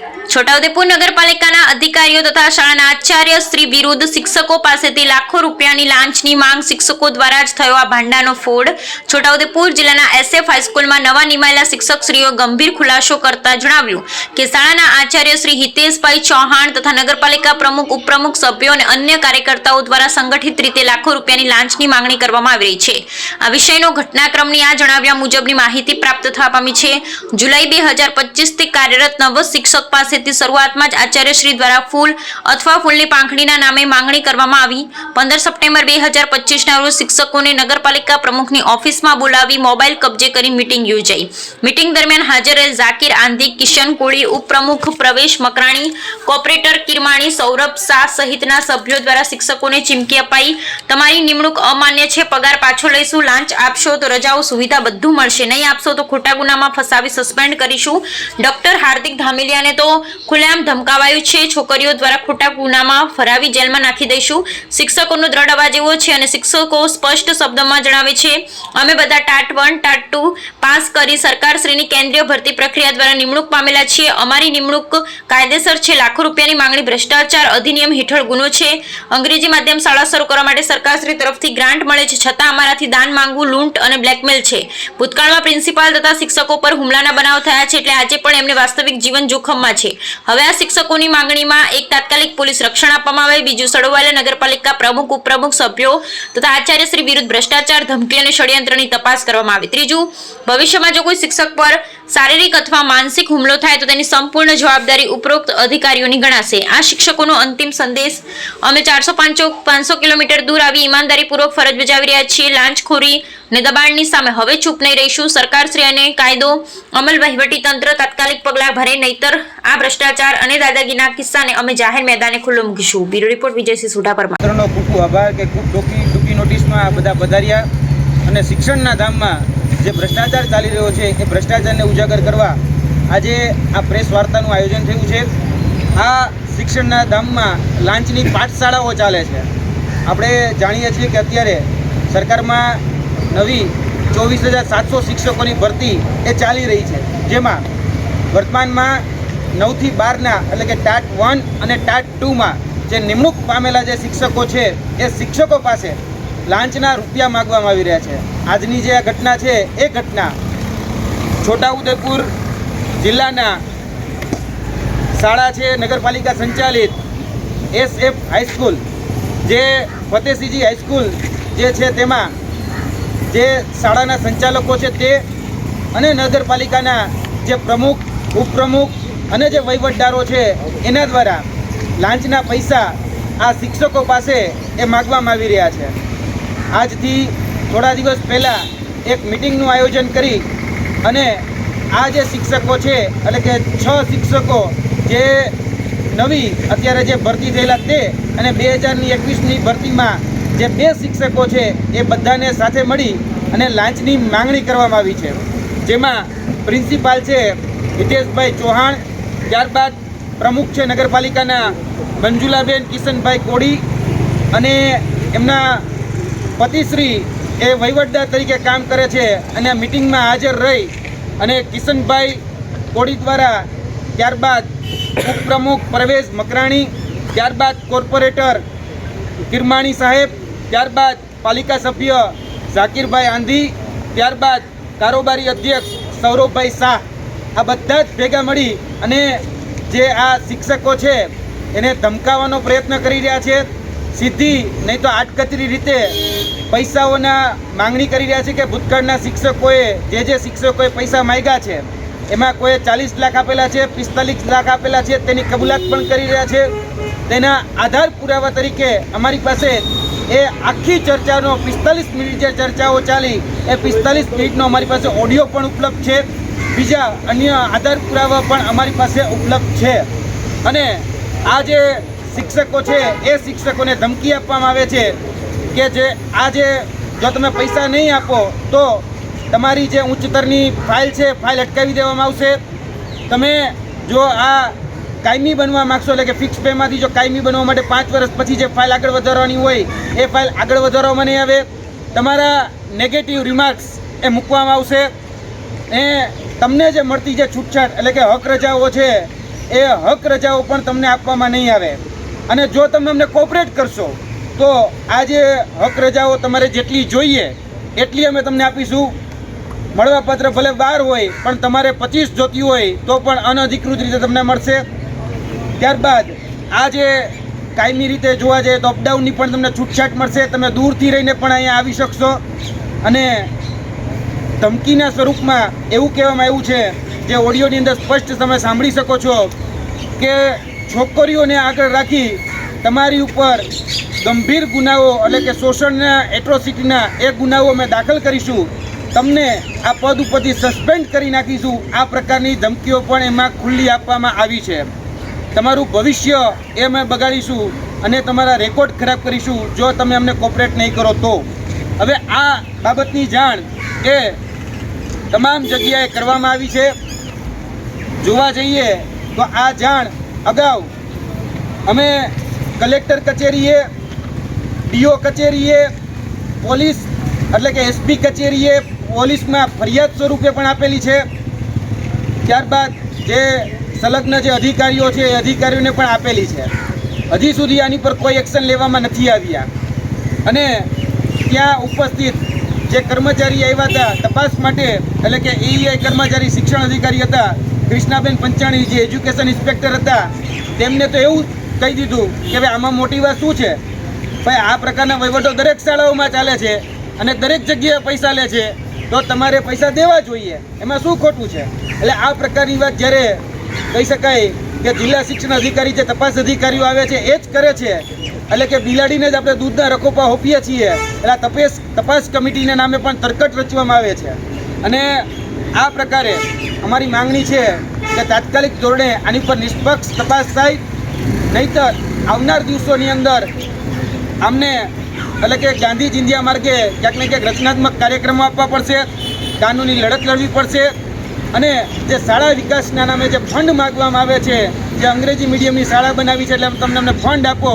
છોટાઉદેપુર નગરપાલિકાના અધિકારીઓ તથા શાળાના આચાર્ય શ્રી વિરુદ્ધ શિક્ષકો પાસેથી લાખો રૂપિયાની લાંચની માંગ શિક્ષકો દ્વારા જ થયો આ ભાંડાનો ફોડ. છોટાઉદેપુર જિલ્લાના એસએફ હાઈસ્કૂલમાં નવા નિમાયેલા શિક્ષકશ્રીઓ ગંભીર ખુલાસો કરતા જણાવ્યું કે શાળાના આચાર્ય શ્રી હિતેશભાઈ ચૌહાણ તથા નગરપાલિકા પ્રમુખ, ઉપપ્રમુખ સભ્યો અને અન્ય કાર્યકર્તાઓ દ્વારા સંગઠિત રીતે લાખો રૂપિયાની લાંચની માંગણી કરવામાં આવી રહી છે. આ વિષયનો ઘટનાક્રમની આ જણાવ્યા મુજબની માહિતી પ્રાપ્ત થવા પામી છે. જુલાઈ બે હજાર પચીસથી કાર્યરત નવ શિક્ષક પાસેથી શરૂઆતમાં જ આચાર્યશ્રી દ્વારા ફૂલ અથવા ફૂલની પાંખડીના નામે માંગણી કરવામાં આવી. પંદર સપ્ટેમ્બર બે હજાર પચીસના રોજ શિક્ષકોને નગરપાલિકા પ્રમુખની ઓફિસમાં બોલાવી મોબાઈલ કબજે કરી મિટિંગ યોજાઈ. મિટિંગ દરમિયાન હાજર રહેલ ઝાકીર આંધી, કિશન કોળી, ઉપપ્રમુખ પ્રવેશ મકરાણી, કોપરેટર કિરમાણી, સૌરભ શાહ સહિતના સભ્યો દ્વારા શિક્ષકોને ચીમકી અપાઈ. તમારી નિમણૂક અમાન્ય છે, પગાર પાછો લઈશું, લાંચ આપશો તો રજાઓ સુવિધા બધું મળશે. નહીં આપશો તો ખોટા ગુનામાં ફસાવી સસ્પેન્ડ કરીશું. ડોક્ટર હાર્દિક ધામેલિયાને તો ખુલ્લેઆમ ધમકાવાયું છે. છોકરીઓ દ્વારા ખોટા ગુનામાં ફરાવી જેલમાં નાખી દઈશું. શિક્ષકોનો દ્રઢ અવાજ એવો છે અને શિક્ષકો સ્પષ્ટ શબ્દમાં જણાવે છે, અમે બધા TAT one, TAT two pass કરી સરકારશ્રીની કેન્દ્રીય ભરતી પ્રક્રિયા દ્વારા નિમણૂક પામેલા છીએ. અમારી નિમણૂક કાયદેસર છે. લાખો રૂપિયાની માંગણી ભ્રષ્ટાચાર અધિનિયમ હેઠળ ગુનો છે. અંગ્રેજી માધ્યમ શાળા શરૂ કરવા માટે સરકારશ્રી તરફથી ગ્રાન્ટ મળે છે. છતાં અમારાથી દાન માંગવું લૂંટ અને બ્લેકમેલ છે. ભૂતકાળમાં પ્રિન્સિપાલ તથા શિક્ષકો પર હુમલાના બનાવ થયા છે. એટલે આજે પણ એમને વાસ્તવિક જીવન જોખમમાં છે. હવે આ શિક્ષકોની માંગણીમાં એક તાત્કાલિક પોલીસ રક્ષણ આપવામાં આવે. બીજું સડોવાલા નગરપાલિકા પ્રમુખ, ઉપપ્રમુખ, સભ્યો તથા આચાર્યશ્રી વિરુદ્ધ ભ્રષ્ટાચાર, ધમકી અને ષડયંત્રની તપાસ કરવામાં આવે. ત્રીજું, ભવિષ્યમાં જો કોઈ શિક્ષક પર શારીરિક અથવા માનસિક હુમલો થાય તો તેની સંપૂર્ણ જવાબદારી ઉપરોક્ત અધિકારીઓની ગણાશે. આ શિક્ષકોનો અંતિમ સંદેશ, અમે ચારસો પાંચસો પાંચસો કિલોમીટર દૂર આવી ઈમાનદારીપૂર્વક ફરજ બજાવી રહ્યા છીએ. લાંચખોરી ને દબાણની સામે હવે ચૂપ નહીં રહીશું. સરકારશ્રી અને કાયદો અમલ વહીવટી તંત્ર તાત્કાલિક પગલાં ભરે, નહીતર આ ભ્રષ્ટાચાર અને દાદાગીના કિસ્સાને અમે જાહેર મેદાને ખુલ્લો મૂકીશું. બ્યુરો રિપોર્ટ વિજયસિંહ સુઢા પરમાર ખૂબ આભાર કે ખૂબ ટૂંકી ટૂંકી નોટિસમાં આ બધા પધાર્યા અને શિક્ષણના ધામમાં જે ભ્રષ્ટાચાર ચાલી રહ્યો છે, એ ભ્રષ્ટાચારને ઉજાગર કરવા આજે આ પ્રેસ વાર્તાનું આયોજન થયું છે. આ શિક્ષણના ધામમાં લાંચની પાઠશાળાઓ ચાલે છે. આપણે જાણીએ છીએ કે અત્યારે સરકારમાં નવી ચોવીસ હજાર સાતસો શિક્ષકોની ભરતી એ ચાલી રહી છે. જેમાં વર્તમાનમાં નવથી બારના એટલે કે ટાટ વન અને ટાટ ટુમાં જે નિમણૂક પામેલા જે શિક્ષકો છે, એ શિક્ષકો પાસે લાંચના રૂપિયા માગવામાં આવી રહ્યા છે. આજની જે આ ઘટના છે, એ ઘટના છોટાઉદેપુર જિલ્લાના શાળા છે, નગરપાલિકા સંચાલિત એસ એફ હાઈસ્કૂલ જે ફતેસિંહજી હાઈસ્કૂલ જે છે, તેમાં જે શાળાના સંચાલકો છે તે અને નગરપાલિકાના જે પ્રમુખ, ઉપપ્રમુખ અને જે વહીવટદારો છે, એના દ્વારા લાંચના પૈસા આ શિક્ષકો પાસે એ માગવામાં આવી રહ્યા છે. આજથી થોડા દિવસ પહેલાં એક મિટિંગનું આયોજન કરી અને આ જે શિક્ષકો છે, એટલે કે છ શિક્ષકો જે નવી અત્યારે જે ભરતી થયેલા તે અને બે હજારની એકવીસની ભરતીમાં જે બે શિક્ષકો છે એ બધાને સાથે મળી અને લાંચની માંગણી કરવામાં આવી છે. જેમાં પ્રિન્સિપાલ છે હિતેશભાઈ ચૌહાણ, ત્યારબાદ પ્રમુખ છે નગરપાલિકાના મંજુલાબેન કિશનભાઈ કોડી અને એમના પતિશ્રી એ વહીવટદાર તરીકે કામ કરે છે અને મિટિંગમાં હાજર રહી અને કિશનભાઈ કોડી દ્વારા ત્યારબાદ ઉપપ્રમુખ પ્રવેશ મકરાણી, ત્યારબાદ કોર્પોરેટર કિરમાણી સાહેબ ત્યારબાદ પાલિકા સભ્ય ઝાકીરભાઈ આંધી, ત્યારબાદ કારોબારી અધ્યક્ષ સૌરભભાઈ શાહ. આ બધા જ ભેગા મળી અને જે આ શિક્ષકો છે, એને ધમકાવવાનો પ્રયત્ન કરી રહ્યા છે. સીધી નહીં તો આટકચરી રીતે પૈસાઓના માંગણી કરી રહ્યા છે કે ભૂતકાળના શિક્ષકોએ, જે જે શિક્ષકોએ પૈસા માંગ્યા છે, એમાં કોઈએ ચાલીસ લાખ આપેલા છે, પિસ્તાલીસ લાખ આપેલા છે, તેની કબૂલાત પણ કરી રહ્યા છે. તેના આધાર પુરાવા તરીકે અમારી પાસે એ આખી ચર્ચાનો પિસ્તાલીસ મિનિટ જે ચર્ચાઓ ચાલી, એ પિસ્તાલીસ મિનિટનો અમારી પાસે ઓડિયો પણ ઉપલબ્ધ છે. બીજા અન્ય આધાર પુરાવા પણ અમારી પાસે ઉપલબ્ધ છે. અને આ જે શિક્ષકો છે, એ શિક્ષકોને ધમકી આપવામાં આવે છે કે જે આ જે જો તમે પૈસા નહીં આપો, તો તમારી જે ઉચ્ચતરની ફાઇલ છે, ફાઇલ અટકાવી દેવામાં આવશે. તમે જો આ કાયમી બનવા માગશો એટલે કે ફિક્સ પેમાંથી જો કાયમી બનવા માટે પાંચ વર્ષ પછી જે ફાઇલ આગળ વધારવાની હોય, એ ફાઇલ આગળ વધારવામાં નહીં આવે. તમારા નેગેટિવ રિમાર્ક્સ એ મૂકવામાં આવશે. એ તમને જે મળતી જે છૂટછાટ એટલે કે હક રજાઓ છે, એ હક રજાઓ પણ તમને આપવામાં નહીં આવે. અને જો તમે અમને કોઓપરેટ કરશો, તો આ જે હક રજાઓ તમારે જેટલી જોઈએ, એટલી અમે તમને આપીશું. મળવાપત્ર ભલે બાર હોય, પણ તમારે પચીસ જોતી હોય, તો પણ અનધિકૃત રીતે તમને મળશે. ત્યારબાદ આ જે કાયમી રીતે જોવા જઈએ તો અપડાઉનની પણ તમને છૂટછાટ મળશે. તમે દૂરથી રહીને પણ અહીંયા આવી શકશો. અને ધમકીના સ્વરૂપમાં એવું કહેવામાં આવ્યું છે, જે ઓડિયોની અંદર સ્પષ્ટ તમે સાંભળી શકો છો, કે છોકરીઓને આગળ રાખી તમારી ઉપર ગંભીર ગુનાઓ એટલે કે શોષણના એટ્રોસિટીના એ ગુનાઓ અમે દાખલ કરીશું. તમને આ પદ ઉપરથી સસ્પેન્ડ કરી નાખીશું. આ પ્રકારની ધમકીઓ પણ એમાં ખુલ્લી આપવામાં આવી છે. તમારું ભવિષ્ય એ અમે બગાડીશું અને તમારા રેકોર્ડ ખરાબ કરીશું જો તમે અમને કોપરેટ નહીં કરો તો. હવે આ બાબતની જાણ એ તમામ જગ્યાએ કરવામાં આવી છે. જોવા જઈએ તો આ જાણ અગાઉ અમે કલેક્ટર કચેરીએ, ડીઓ કચેરીએ, પોલીસ એટલે કે એસપી કચેરીએ પોલીસમાં ફરિયાદ સ્વરૂપે પણ આપેલી છે. ત્યારબાદ જે સંલગ્ન જે અધિકારીઓ છે, એ અધિકારીઓને પણ આપેલી છે. હજી સુધી આની પર કોઈ એક્શન લેવામાં નથી આવ્યા. અને ત્યાં ઉપસ્થિત જે કર્મચારી આવ્યા હતા, તપાસ માટે, એટલે કે એઈઆઈ કર્મચારી, શિક્ષણ અધિકારી હતા કૃષ્ણાબેન પંચાણી, જે એજ્યુકેશન ઇન્સ્પેક્ટર હતા, તેમને તો એવું કહી દીધું કે ભાઈ, આમાં મોટી વાત શું છે? ભાઈ, આ પ્રકારના વહીવટો દરેક શાળાઓમાં ચાલે છે અને દરેક જગ્યાએ પૈસા લે છે. તો તમારે પૈસા દેવા જોઈએ. એમાં શું ખોટું છે? એટલે આ પ્રકારની વાત જ્યારે કહી શકાય કે જિલ્લા શિક્ષણ અધિકારી જે તપાસ અધિકારીઓ આવે છે, એ જ કરે છે. એટલે કે બિલાડીને જ આપણે દૂધના રકોપા હોપીએ છીએ. એટલે તપેસ, તપાસ કમિટીના નામે પણ તરકટ રચવામાં આવે છે. અને આ પ્રકારે અમારી માંગણી છે કે તાત્કાલિક ધોરણે આની પર નિષ્પક્ષ તપાસ થાય. નહીતર આવનાર દિવસોની અંદર અમને એટલે કે ગાંધી જિંદિયા માર્ગે ક્યાંક ને ક્યાંક રચનાત્મક કાર્યક્રમો આપવા પડશે. કાનૂની લડત લડવી પડશે. અને જે શાળા વિકાસના નામે જે ફંડ માગવામાં આવે છે, જે અંગ્રેજી મીડિયમની શાળા બનાવી છે એટલે તમને અમને ફંડ આપો.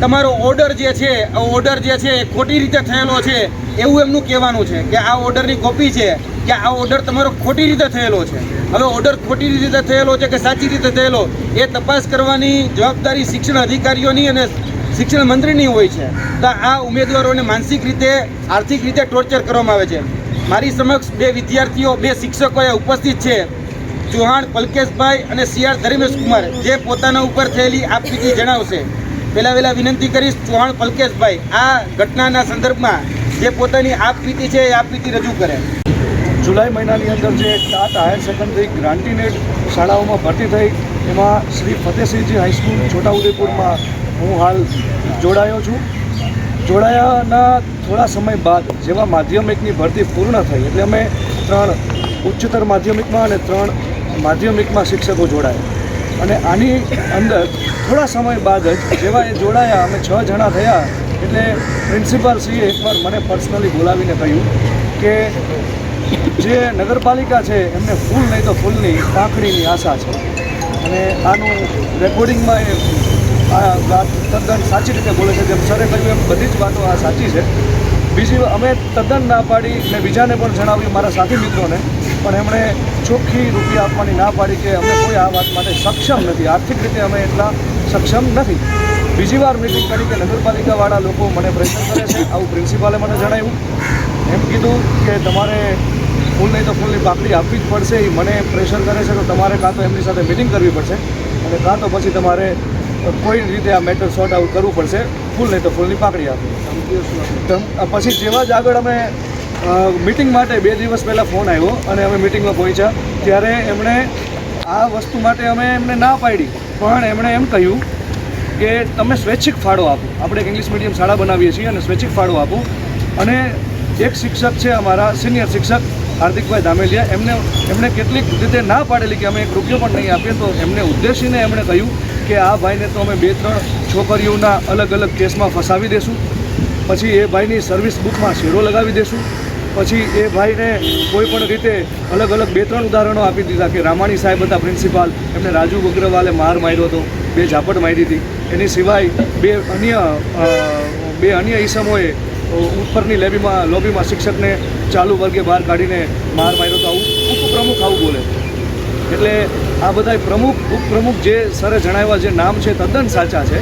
તમારો ઓર્ડર જે છે ઓર્ડર જે છે ખોટી રીતે થયેલો છે. એવું એમનું કહેવાનું છે કે આ ઓર્ડરની કોપી છે કે આ ઓર્ડર તમારો ખોટી રીતે થયેલો છે. હવે ઓર્ડર ખોટી રીતે થયેલો છે કે સાચી રીતે થયેલો, એ તપાસ કરવાની જવાબદારી શિક્ષણ અધિકારીઓની અને શિક્ષણ મંત્રીની હોય છે. તો આ ઉમેદવારોને માનસિક રીતે, આર્થિક રીતે ટોર્ચર કરવામાં આવે છે. મારી સમક્ષ બે વિદ્યાર્થીઓ, બે શિક્ષકોએ ઉપસ્થિત છે. ચૌહાણ, પલકેશભાઈ અને સીઆર ધર્મેશ કુમાર જે પોતાના ઉપર થયેલી આપવીતી જણાવશે. પહેલા વહેલા વિનંતી કરીશ ચૌહાણ, પલકેશભાઈ, આ ઘટનાના સંદર્ભમાં જે પોતાની આપવીતી છે એ આપવીતી રજૂ કરે. જુલાઈ મહિનાની અંદર જે ટાટ હાયર સેકન્ડરી ગ્રાન્ટીનેટ શાળાઓમાં ભરતી થઈ, એમાં શ્રી ફતેહસિંહજી હાઈસ્કૂલ છોટાઉદેપુરમાં હું હાલ જોડાયો છું. જોડાયાના થોડા સમય બાદ જેવા માધ્યમિકની ભરતી પૂર્ણ થઈ એટલે અમે ત્રણ ઉચ્ચતર માધ્યમિકમાં અને ત્રણ માધ્યમિકમાં શિક્ષકો જોડાયા. અને આની અંદર થોડા સમય બાદ જ જેવા એ જોડાયા, અમે છ જણા થયા એટલે પ્રિન્સિપાલ શ્રીએ એકવાર મને પર્સનલી બોલાવીને કહ્યું કે જે નગરપાલિકા છે એમને ફૂલ નહીં તો ફૂલની પાંખડીની આશા છે. અને આનું રેકોર્ડિંગમાં એ આ વાત તદ્દન સાચી રીતે બોલે છે જેમ સરે કહ્યું એમ બધી જ વાતો આ સાચી છે. બીજી અમે તદ્દન ના પાડી ને બીજાને પણ જણાવ્યું મારા સાથી મિત્રોને, પણ એમણે ચોખ્ખી રૂપિયા આપવાની ના પાડી કે અમે કોઈ આ વાત માટે સક્ષમ નથી. આર્થિક રીતે અમે એટલા સક્ષમ નથી. બીજી વાર મિટિંગ કરી કે નગરપાલિકાવાળા લોકો મને પ્રેશર કરે છે. આવું પ્રિન્સિપાલે મને જણાવ્યું. એમ કીધું કે તમારે ફૂલ નહીં તો ફૂલની પાકડી આપવી જ પડશે. એ મને પ્રેશર કરે છે તો તમારે કાં તો એમની સાથે મિટિંગ કરવી પડશે અને કાં તો પછી તમારે કોઈ રીતે આ મેટર સોર્ટ આઉટ કરવું પડશે? ફૂલ નહીં તો ફૂલની પાકડી આપવી પછી જેવા જ આગળ અમે મિટિંગ માટે બે દિવસ પહેલાં ફોન આવ્યો અને અમે મિટિંગમાં પહોંચ્યા. ત્યારે એમણે આ વસ્તુ માટે અમે એમને ના પાડી. પણ એમણે એમ કહ્યું કે તમે સ્વૈચ્છિક ફાળો આપો. આપણે એક ઇંગ્લિશ મીડિયમ શાળા બનાવીએ છીએ અને સ્વૈચ્છિક ફાળો આપો. અને એક શિક્ષક છે અમારા સિનિયર શિક્ષક, હાર્દિકભાઈ ધામેલિયા. એમને, એમણે કેટલીક રીતે ના પાડેલી કે અમે એક રૂપિયો પણ નહીં આપીએ, તો એમને ઉદ્દેશીને એમણે કહ્યું કે આ ભાઈને તો અમે બે ત્રણ છોકરીઓના અલગ અલગ કેસમાં ફસાવી દેશું. પછી એ ભાઈની સર્વિસ બુકમાં શેરો લગાવી દેશું. પછી એ ભાઈને કોઈ પણ રીતે અલગ અલગ બે ત્રણ ઉદાહરણો આપી દીધા કે રામાણી સાહેબ હતા પ્રિન્સિપાલ, એમને રાજુ અગ્રવાલે માર માર્યો હતો, બે ઝાપટ મારી હતી એની સિવાય બે અન્ય બે અન્ય ઈસમોએ ઉપરની લેબીમાં, લોબીમાં શિક્ષકને ચાલુ વર્ગે બહાર કાઢીને માર માર્યો હતો આવું ઉપપ્રમુખ આવું બોલે. એટલે આ બધા પ્રમુખ, ઉપપ્રમુખ જે સરે જણાવ્યા જે નામ છે, તદ્દન સાચા છે.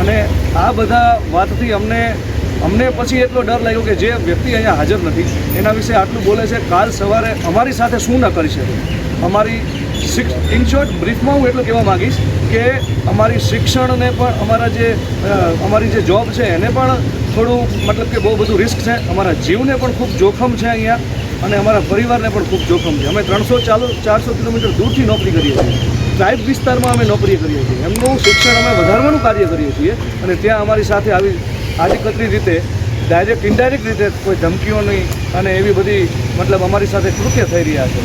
અને આ બધા વાતથી અમને અમને પછી એટલો ડર લાગ્યો કે જે વ્યક્તિ અહીંયા હાજર નથી, એના વિશે આટલું બોલે છે, કાલ સવારે અમારી સાથે શું ન કરી શકે? અમારી શિક્ષ ઇન શોર્ટ બ્રીફમાં હું એટલું કહેવા માગીશ કે અમારી શિક્ષણને પણ અમારા જે અમારી જે જોબ છે, એને પણ થોડું, મતલબ કે બહુ બધું રિસ્ક છે. અમારા જીવને પણ ખૂબ જોખમ છે અહીંયા. અને અમારા પરિવારને પણ ખૂબ જોખમ છે. અમે ત્રણસો ચાલો ચારસો કિલોમીટર દૂરથી નોકરી કરીએ છીએ. ટ્રાઇબ વિસ્તારમાં અમે નોકરી કરીએ છીએ. એમનું શિક્ષણ અમે વધારવાનું કાર્ય કરીએ છીએ અને ત્યાં અમારી સાથે આવી આજીકતરી રીતે ડાયરેક્ટ ઇનડાયરેક્ટ રીતે કોઈ ધમકીઓની અને એવી બધી મતલબ અમારી સાથે કૃત્ય થઈ રહ્યા છે.